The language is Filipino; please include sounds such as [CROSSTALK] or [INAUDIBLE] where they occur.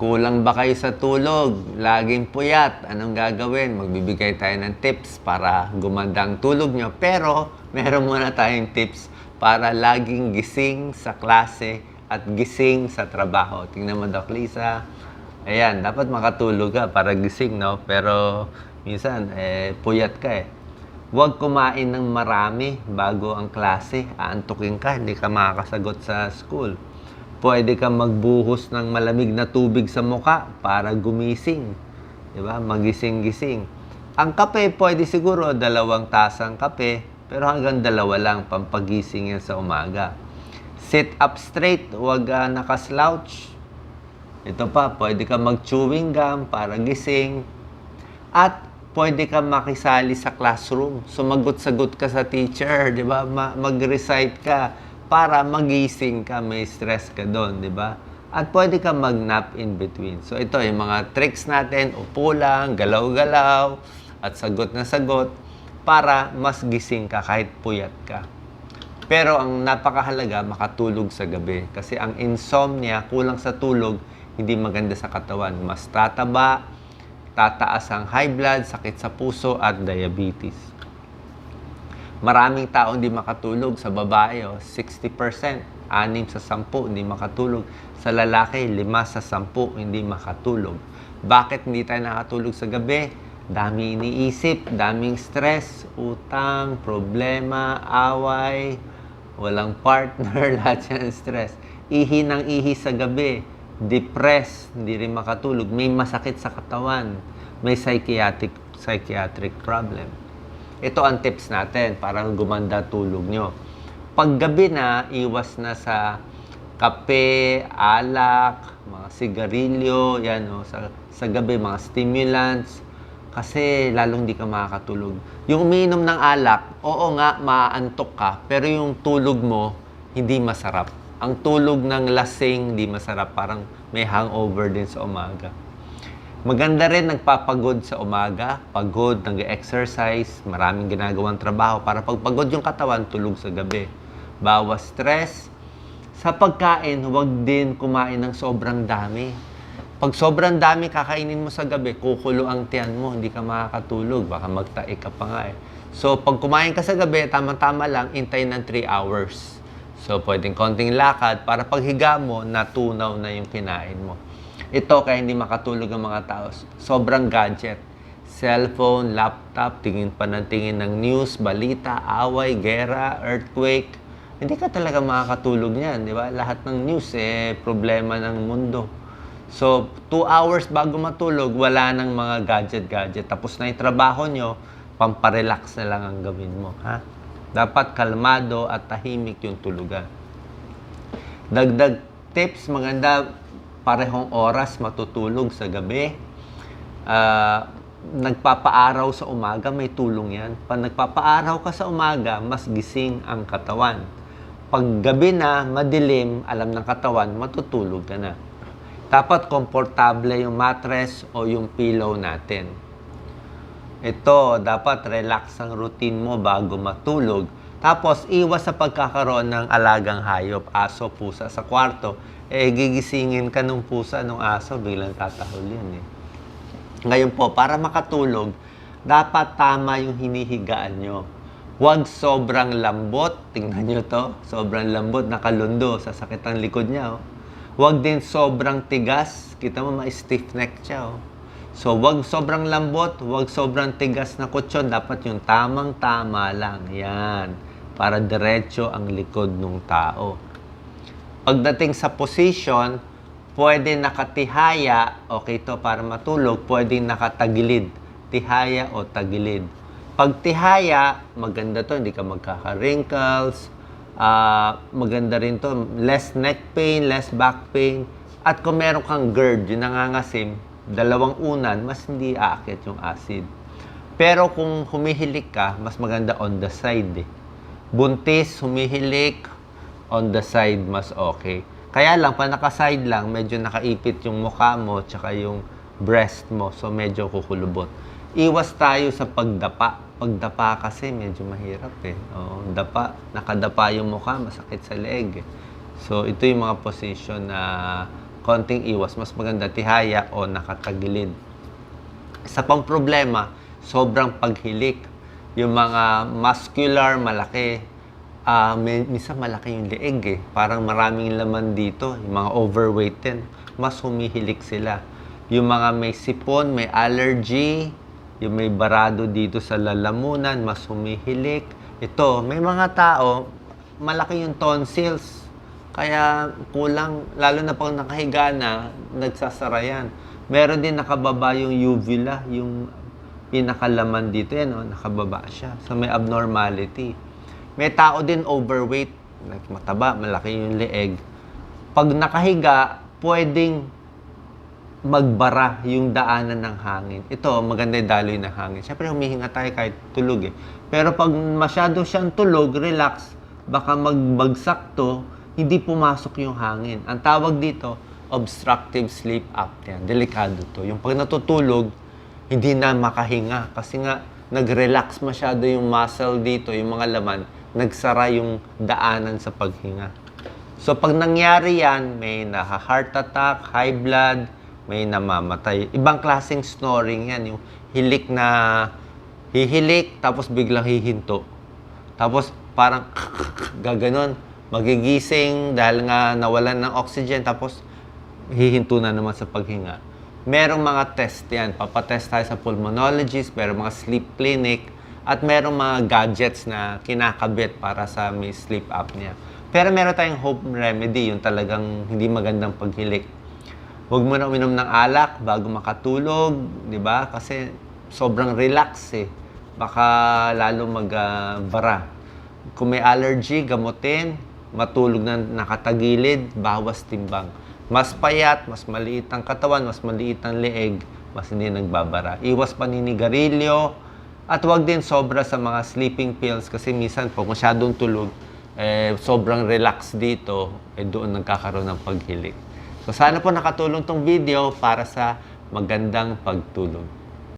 Kulang ba kayo sa tulog? Laging puyat. Anong gagawin? Magbibigay tayo ng tips para gumanda ang tulog nyo. Pero, meron muna tayong tips para laging gising sa klase at gising sa trabaho. Tingnan mo, Doc Lisa. Ayan, dapat makatulog ka para gising, no? Pero, minsan, eh, puyat ka eh. Huwag kumain ng marami bago ang klase. Aantukin ka, hindi ka makakasagot sa school. Pwede kang magbuhos ng malamig na tubig sa muka para gumising. Di ba? Magising-gising. Ang kape, pwede siguro dalawang tasang kape, pero hanggang dalawa lang, pampagising yan sa umaga. Sit up straight, huwag uh, nakaslouch. Ito pa, pwede ka mag-chewing gum para gising. At pwede ka makisali sa classroom. Sumagot-sagot ka sa teacher, di ba? Ma- mag-recite ka para magising ka, may stress ka doon, di ba? At pwede ka mag-nap in between. So ito, yung mga tricks natin, upo lang, galaw-galaw, at sagot na sagot, para mas gising ka kahit puyat ka. Pero ang napakahalaga, makatulog sa gabi. Kasi ang insomnia, kulang sa tulog, hindi maganda sa katawan. Mas tataba, tataas ang high blood, sakit sa puso, at diabetes. Maraming tao hindi makatulog sa babae, oh, 60%, anim sa sampu hindi makatulog. Sa lalaki, lima sa sampu hindi makatulog. Bakit hindi tayo nakatulog sa gabi? Dami iniisip, daming stress, utang, problema, away, walang partner, [LAUGHS] lahat yan stress. Ihi ng ihi sa gabi, depressed, hindi rin makatulog, may masakit sa katawan, may psychiatric, psychiatric problem. Ito ang tips natin para gumanda tulog nyo. Paggabi na, iwas na sa kape, alak, mga sigarilyo, yan o, sa, sa gabi, mga stimulants, kasi lalong hindi ka makakatulog. Yung umiinom ng alak, oo nga, maantok ka, pero yung tulog mo, hindi masarap. Ang tulog ng lasing, hindi masarap. Parang may hangover din sa umaga. Maganda rin nagpapagod sa umaga, pagod, nag-exercise, maraming ginagawang trabaho para pagpagod yung katawan, tulog sa gabi. Bawas stress. Sa pagkain, huwag din kumain ng sobrang dami. Pag sobrang dami kakainin mo sa gabi, kukulo ang tiyan mo, hindi ka makakatulog, baka magtaik ka pa nga eh. So, pag kumain ka sa gabi, tama-tama lang, intay ng 3 hours. So, pwedeng konting lakad para paghiga mo, natunaw na yung kinain mo. Ito kaya hindi makatulog ang mga tao. Sobrang gadget. Cellphone, laptop, tingin pa ng tingin ng news, balita, away, gera, earthquake. Hindi ka talaga makakatulog niyan, di ba? Lahat ng news, eh, problema ng mundo. So, two hours bago matulog, wala nang mga gadget-gadget. Tapos na yung trabaho nyo, pamparelax na lang ang gawin mo. Ha? Dapat kalmado at tahimik yung tulugan. Dagdag tips, maganda parehong oras matutulog sa gabi. Ah, nagpapaaraw sa umaga, may tulong yan. Pag nagpapaaraw ka sa umaga, mas gising ang katawan. Pag gabi na, madilim, alam ng katawan, matutulog ka na. Dapat komportable yung mattress o yung pillow natin. Ito, dapat relax ang routine mo bago matulog. Tapos, iwas sa pagkakaroon ng alagang hayop, aso, pusa sa kwarto. Eh, gigisingin ka nung pusa, nung aso, biglang tatahol yun eh. Ngayon po, para makatulog, dapat tama yung hinihigaan nyo. Huwag sobrang lambot. Tingnan nyo to. Sobrang lambot, nakalundo. Sasakit ang likod niya. Oh. Huwag din sobrang tigas. Kita mo, ma-stiff neck siya. Oh. So, huwag sobrang lambot, huwag sobrang tigas na kutsyon. Dapat yung tamang-tama lang. Yan. Para diretso ang likod ng tao. Pagdating sa position, pwede nakatihaya, okay to para matulog, pwede nakatagilid, tihaya o tagilid. Pag tihaya, maganda to, hindi ka magkaka-wrinkles, ah, maganda rin to, less neck pain, less back pain, at kung meron kang GERD, yung nangangasim, dalawang unan, mas hindi aakyat yung acid. Pero kung humihilik ka, mas maganda on the side eh. Buntis, humihilik, on the side mas okay. Kaya lang, pa naka-side lang, medyo nakaipit yung mukha mo, tsaka yung breast mo, so medyo kukulubot. Iwas tayo sa pagdapa. Pagdapa kasi medyo mahirap eh. Oo, dapa, nakadapa yung mukha, masakit sa leg eh. So ito yung mga position na konting iwas, mas maganda tihaya o nakatagilid. Isa pang problema, sobrang paghilik. Yung mga muscular, malaki, ah may, minsan malaki yung leeg eh. Parang maraming laman dito. Yung mga overweight din, mas humihilik sila. Yung mga may sipon, may allergy, yung may barado dito sa lalamunan, mas humihilik. Ito, may mga tao, malaki yung tonsils. Kaya kulang, lalo na pag nakahiga na, nagsasara yan. Meron din nakababa yung uvula, yung pinakalaman dito yan, oh, nakababa siya. So may abnormality. May tao din overweight, like mataba, malaki yung leeg. Pag nakahiga, pwedeng magbara yung daanan ng hangin. Ito, maganda yung daloy ng hangin. Siyempre, humihinga tayo kahit tulog eh. Pero pag masyado siyang tulog, relax, baka magbagsak to, hindi pumasok yung hangin. Ang tawag dito, obstructive sleep apnea. Delikado to. Yung pag natutulog, hindi na makahinga. Kasi nga, nag-relax masyado yung muscle dito, yung mga laman, nagsara yung daanan sa paghinga. So pag nangyari yan, may naha-heart attack, high blood, may namamatay. Ibang klaseng snoring yan, yung hilik na hihilik, tapos biglang hihinto. Tapos parang [LAUGHS] gaganon, magigising dahil nga nawalan ng oxygen, tapos hihinto na naman sa paghinga. Merong mga test yan. Papatest tayo sa pulmonologist, merong mga sleep clinic, at merong mga gadgets na kinakabit para sa may sleep apnea. Pero meron tayong home remedy, yung talagang hindi magandang paghilik. Huwag mo na uminom ng alak bago makatulog, di ba? Kasi sobrang relax eh. Baka lalo magbara. Kung may allergy, gamutin. Matulog na nakatagilid, bawas timbang. Mas payat, mas maliit ang katawan, mas maliit ang leeg, mas hindi nagbabara. Iwas paninigarilyo, at huwag din sobra sa mga sleeping pills kasi minsan pag masyadong tulog, eh, sobrang relax dito, eh, doon nagkakaroon ng paghilik. So sana po nakatulong tong video para sa magandang pagtulog.